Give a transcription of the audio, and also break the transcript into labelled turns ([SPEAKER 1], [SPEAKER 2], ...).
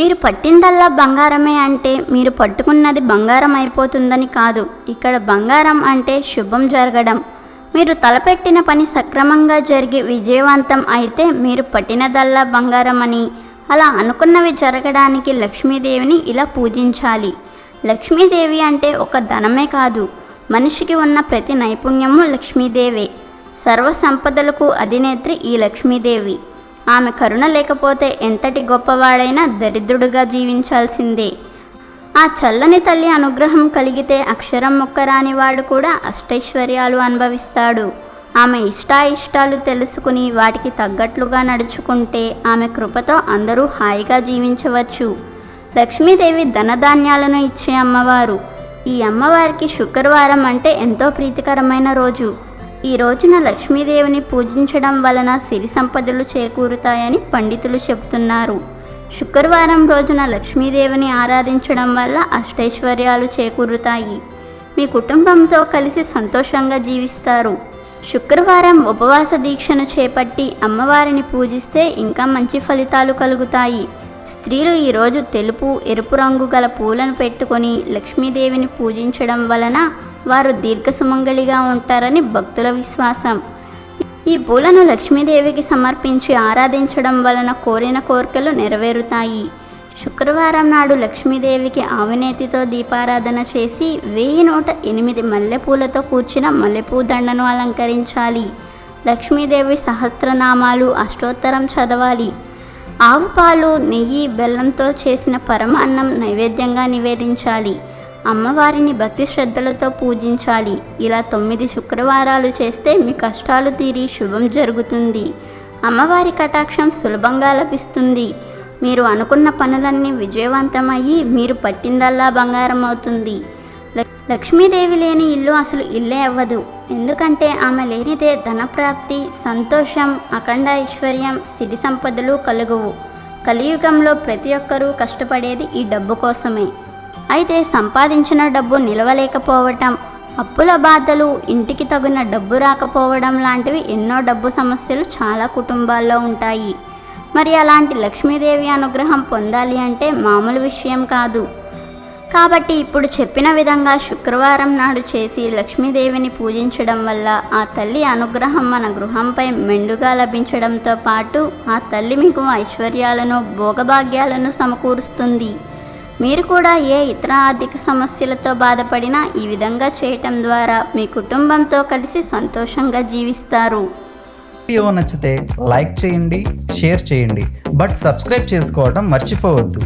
[SPEAKER 1] మీరు పట్టిందల్లా బంగారమే అంటే మీరు పట్టుకున్నది బంగారం అయిపోతుందని కాదు. ఇక్కడ బంగారం అంటే శుభం జరగడం. మీరు తలపెట్టిన పని సక్రమంగా జరిగి విజయవంతం అయితే మీరు పట్టినదల్లా బంగారం అని అలా అనుకున్నవి జరగడానికి లక్ష్మీదేవిని ఇలా పూజించాలి. లక్ష్మీదేవి అంటే ఒక ధనమే కాదు. మనిషికి ఉన్న ప్రతి నైపుణ్యము లక్ష్మీదేవే. సర్వ సంపదలకు అధినేత్రి ఈ లక్ష్మీదేవి. ఆమె కరుణ లేకపోతే ఎంతటి గొప్పవాడైనా దరిద్రుడుగా జీవించాల్సిందే. ఆ చల్లని తల్లి అనుగ్రహం కలిగితే అక్షరం ముక్కరాని వాడు కూడా అష్టైశ్వర్యాలు అనుభవిస్తాడు. ఆమె ఇష్టాయిష్టాలు తెలుసుకుని వాటికి తగ్గట్లుగా నడుచుకుంటే ఆమె కృపతో అందరూ హాయిగా జీవించవచ్చు. లక్ష్మీదేవి ధనధాన్యాలను ఇచ్చే అమ్మవారు. ఈ అమ్మవారికి శుక్రవారం అంటే ఎంతో ప్రీతికరమైన రోజు. ఈ రోజున లక్ష్మీదేవిని పూజించడం వలన సిరి సంపదలు చేకూరుతాయని పండితులు చెబుతున్నారు. శుక్రవారం రోజున లక్ష్మీదేవిని ఆరాధించడం వల్ల అష్టైశ్వర్యాలు చేకూరుతాయి. మీ కుటుంబంతో కలిసి సంతోషంగా జీవిస్తారు. శుక్రవారం ఉపవాస దీక్షను చేపట్టి అమ్మవారిని పూజిస్తే ఇంకా మంచి ఫలితాలు కలుగుతాయి. స్త్రీలు ఈరోజు తెలుపు ఎరుపు రంగు గల పూలను పెట్టుకొని లక్ష్మీదేవిని పూజించడం వలన వారు దీర్ఘసుమంగళిగా ఉంటారని భక్తుల విశ్వాసం. ఈ పూలను లక్ష్మీదేవికి సమర్పించి ఆరాధించడం వలన కోరిన కోరికలు నెరవేరుతాయి. శుక్రవారం నాడు లక్ష్మీదేవికి ఆవునేతితో దీపారాధన చేసి వెయ్యి నూట ఎనిమిది మల్లెపూలతో కూర్చిన మల్లెపూ దండను అలంకరించాలి. లక్ష్మీదేవి సహస్రనామాలు అష్టోత్తరం చదవాలి. ఆవు పాలు నెయ్యి బెల్లంతో చేసిన పరమాన్నం నైవేద్యంగా నివేదించాలి. అమ్మవారిని భక్తి శ్రద్ధలతో పూజించాలి. ఇలా తొమ్మిది శుక్రవారాలు చేస్తే మీ కష్టాలు తీరి శుభం జరుగుతుంది. అమ్మవారి కటాక్షం సులభంగా లభిస్తుంది. మీరు అనుకున్న పనులన్నీ విజయవంతమయ్యి మీరు పట్టిందల్లా బంగారం అవుతుంది లక్ష్మీదేవి లేని ఇల్లు అసలు ఇల్లే అవ్వదు. ఎందుకంటే ఆమె లేనిదే ధనప్రాప్తి సంతోషం అఖండ ఐశ్వర్యం సిరి సంపదలు కలుగువు. కలియుగంలో ప్రతి ఒక్కరూ కష్టపడేది ఈ డబ్బు కోసమే. అయితే సంపాదించిన డబ్బు నిలవలేకపోవటం అప్పుల బాధలు ఇంటికి తగిన డబ్బు రాకపోవడం లాంటివి ఎన్నో డబ్బు సమస్యలు చాలా కుటుంబాల్లో ఉంటాయి. మరి అలాంటి లక్ష్మీదేవి అనుగ్రహం పొందాలి అంటే మామూలు విషయం కాదు. కాబట్టి ఇప్పుడు చెప్పిన విధంగా శుక్రవారం నాడు చేసి లక్ష్మీదేవిని పూజించడం వల్ల ఆ తల్లి అనుగ్రహం మన గృహంపై మెండుగా లభించడంతో పాటు ఆ తల్లి మీకు ఐశ్వర్యాలను భోగభాగ్యాలను సమకూరుస్తుంది. మీరు కూడా ఏ ఇతర ఆర్థిక సమస్యలతో బాధపడినా ఈ విధంగా చేయటం ద్వారా మీ కుటుంబంతో కలిసి సంతోషంగా జీవిస్తారు.
[SPEAKER 2] వీడియో నచ్చితే లైక్ చేయండి షేర్ చేయండి. బట్ సబ్స్క్రైబ్ చేసుకోవడం మర్చిపోవద్దు.